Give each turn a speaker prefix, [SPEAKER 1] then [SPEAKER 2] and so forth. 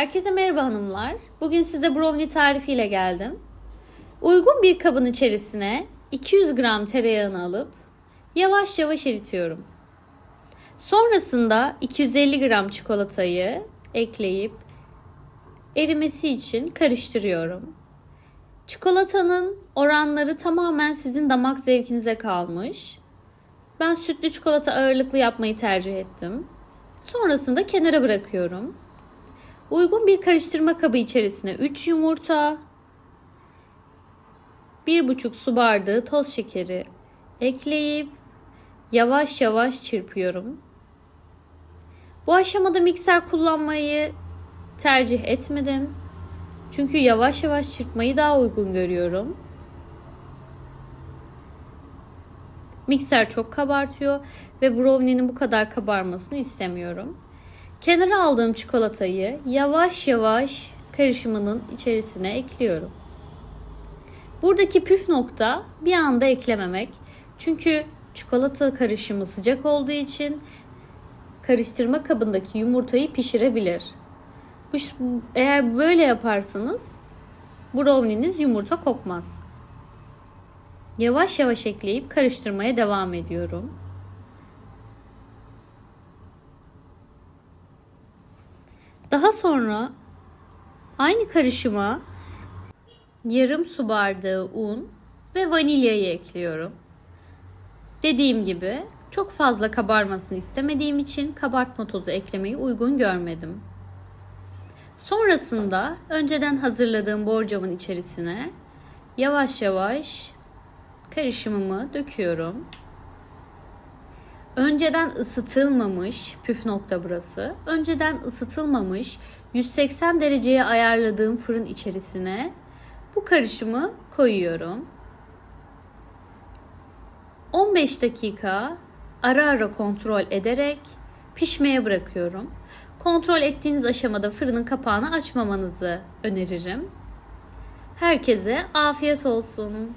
[SPEAKER 1] Herkese merhaba hanımlar. Bugün size brownie tarifiyle geldim. Uygun bir kabın içerisine 200 gram tereyağını alıp yavaş yavaş eritiyorum. Sonrasında 250 gram çikolatayı ekleyip erimesi için karıştırıyorum. Çikolatanın oranları tamamen sizin damak zevkinize kalmış. Ben sütlü çikolata ağırlıklı yapmayı tercih ettim. Sonrasında kenara bırakıyorum. Uygun bir karıştırma kabı içerisine 3 yumurta, 1,5 su bardağı toz şekeri ekleyip yavaş yavaş çırpıyorum. Bu aşamada mikser kullanmayı tercih etmedim. Çünkü yavaş yavaş çırpmayı daha uygun görüyorum. Mikser çok kabartıyor ve brownie'nin bu kadar kabarmasını istemiyorum. Kenara aldığım çikolatayı yavaş yavaş karışımının içerisine ekliyorum. Buradaki püf nokta bir anda eklememek. Çünkü çikolata karışımı sıcak olduğu için karıştırma kabındaki yumurtayı pişirebilir. Eğer böyle yaparsanız brownie'niz yumurta kokmaz. Yavaş yavaş ekleyip karıştırmaya devam ediyorum. Daha sonra aynı karışıma yarım su bardağı un ve vanilyayı ekliyorum. Dediğim gibi çok fazla kabarmasını istemediğim için kabartma tozu eklemeyi uygun görmedim. Sonrasında önceden hazırladığım borcamın içerisine yavaş yavaş karışımımı döküyorum. Önceden ısıtılmamış, püf nokta burası. Önceden ısıtılmamış 180 dereceye ayarladığım fırın içerisine bu karışımı koyuyorum. 15 dakika ara ara kontrol ederek pişmeye bırakıyorum. Kontrol ettiğiniz aşamada fırının kapağını açmamanızı öneririm. Herkese afiyet olsun.